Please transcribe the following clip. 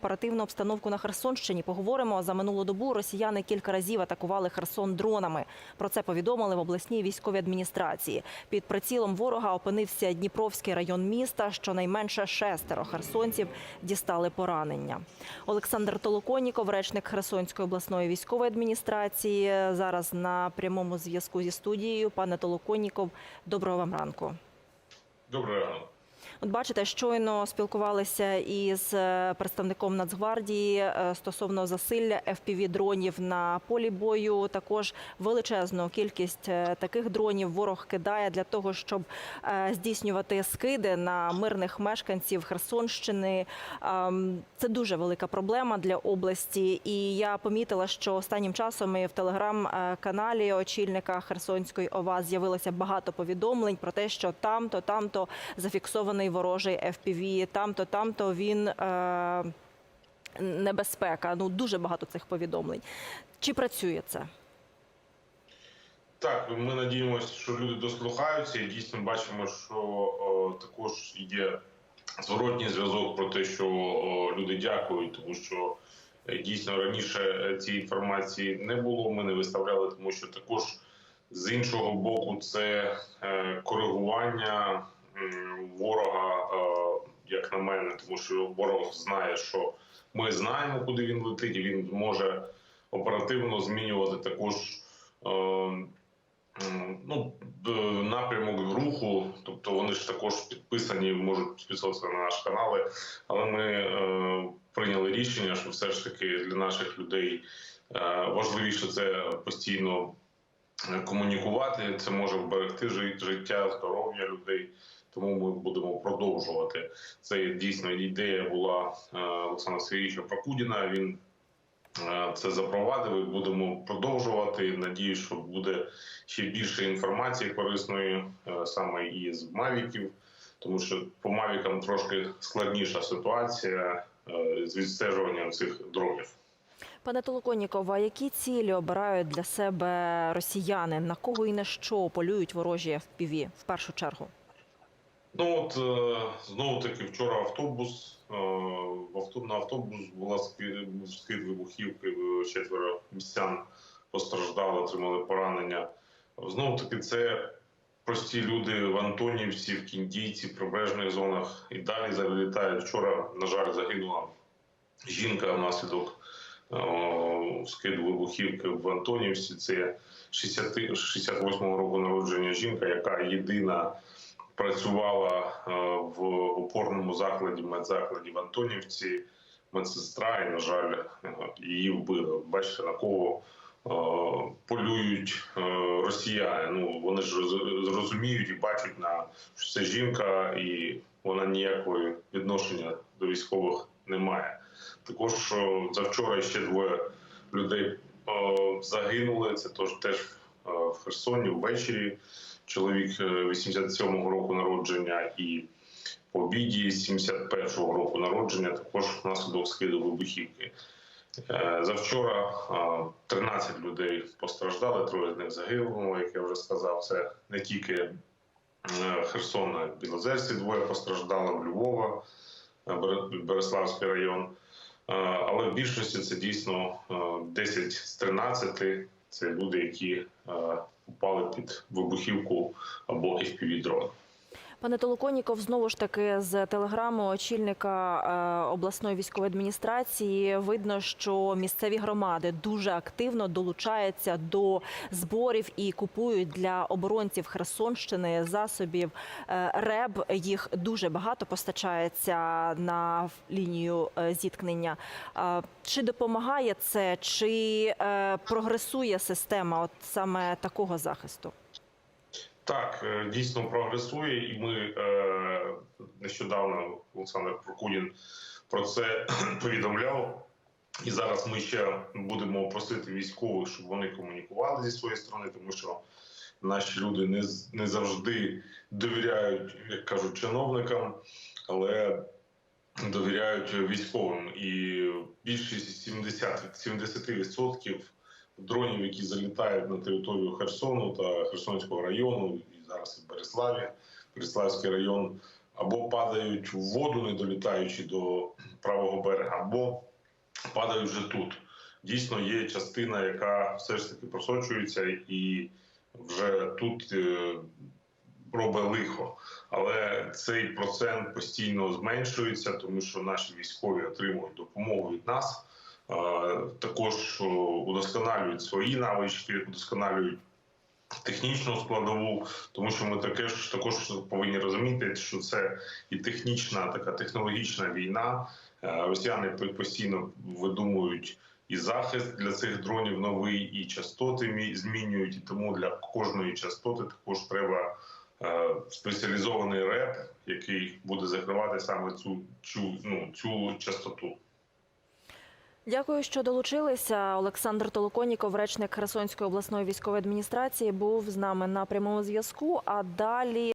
оперативну обстановку на Херсонщині. Поговоримо за минулу добу. Росіяни кілька разів атакували Херсон дронами. Про це повідомили в обласній військовій адміністрації. Під прицілом ворога опинився Дніпровський район міста. Щонайменше шестеро херсонців дістали поранення. Олександр Толоконіков, речник Херсонської обласної військової адміністрації, зараз на прямому зв'язку зі студією. Пане Толоконіков, доброго вам ранку. Доброго ранку. От бачите, щойно спілкувалися із е, представником Нацгвардії е, стосовно засилля fpv дронів на полі бою. Також величезну кількість е, таких дронів ворог кидає для того, щоб здійснювати скиди на мирних мешканців Херсонщини. Ем, Це дуже велика проблема для області. І я помітила, що останнім часом в телеграм-каналі очільника Херсонської ОВА з'явилося багато повідомлень про те, що там-то, там-то зафіксований ворожий FPV, там-то, там-то він е, небезпека. Ну дуже багато цих повідомлень. Чи працює це? Так, ми надіємося, що люди дослухаються і дійсно бачимо, що о, також є зворотній зв'язок про те, що о, люди дякують, тому що дійсно раніше цієї інформації не було. Ми не виставляли, тому що також з іншого боку це е, коригування ворога, е, як на мене, тому що ворог знає, що ми знаємо, куди він летить, і він може оперативно змінювати також. е, ну, напрямок руху, тобто вони ж також підписані, можуть підписуватися на наші канали. Але ми е, прийняли рішення, що все ж таки для наших людей важливіше це постійно комунікувати. Це може вберегти жи- життя, здоров'я людей. Тому ми будемо продовжувати. Це дійсно ідея була е, Олександра Сергійовича Прокудіна. Він Е, це запровадив і будемо продовжувати. Надію, що буде ще більше інформації корисної е, саме і з Мавіків, тому що по Мавікам трошки складніша ситуація з відстежуванням цих дронів. Пане Толоконіков, а які цілі обирають для себе росіяни? На кого і на що полюють ворожі FPV в першу чергу? Ну от е, знову таки вчора автобус е, на автобус була скид вибухівки. е, Четверо містян постраждали, отримали поранення. Знову таки, це прості люди в Антонівці, в Кіндійці, в прибережних зонах і далі залітають. Вчора, на жаль, загинула жінка внаслідок скиду вибухівки в Антонівці. Це 60 68-го року народження жінка, яка єдина працювала е, в опорному закладі, медзакладі в Антонівці. Медсестра, і, на жаль, її вбили. Бачите, на кого е, полюють е, росіяни. Ну вони ж роз- зрозуміють і бачать на що це жінка, і вона ніякого відношення до військових не має. Також завчора ще двоє людей загинули. Це теж в Херсоні ввечері. Чоловік е, 87-го року народження і по обіді 71-го року народження, також внаслідок скиду вибухівки. Е, Завчора е, 13 людей постраждали, троє з них загинуло, як я вже сказав. Це не тільки е, Херсон, а й в Білозерці двоє постраждали, в Львова, е, Береславський район. Е, Але в більшості це дійсно е, 10 з 13 це люди, які е, попали під вибухівку або fpv дрон. Пане Толоконіков, знову ж таки з телеграму очільника е, обласної військової адміністрації видно, що місцеві громади дуже активно долучаються до зборів і купують для оборонців Херсонщини засобів е, РЕБ. Їх дуже багато постачається на лінію е, зіткнення. Чи допомагає це, чи прогресує система от саме такого захисту? Так, е, дійсно прогресує, і ми е, нещодавно Олександр Прокудін про це повідомляв. І зараз ми ще будемо просити військових, щоб вони комунікували зі своєї сторони, тому що наші люди не, не завжди довіряють, як кажуть, чиновникам, але довіряють військовим. І більшість 70, 70% дронів, які залітають на територію Херсону та Херсонського району, і зараз і Береславі, Береславський район, або падають в воду, не долітаючи до правого берега, або падають вже тут. Дійсно, є частина, яка все ж таки просочується і вже тут е, робить лихо. Але цей процент постійно зменшується, тому що наші військові отримують допомогу від нас. Е, Також удосконалюють свої навички, удосконалюють технічну складову, тому що ми також, також повинні розуміти, що це і технічна, така технологічна війна. Е, Росіяни постійно видумують і захист для цих дронів новий, і частоти змінюють. І тому для кожної частоти також треба е, спеціалізований реп, який буде закривати саме цю, цю, ну, цю частоту. Дякую, що долучилися. Олександр Толоконіков, речник Херсонської обласної військової адміністрації, був з нами на прямому зв'язку. А далі.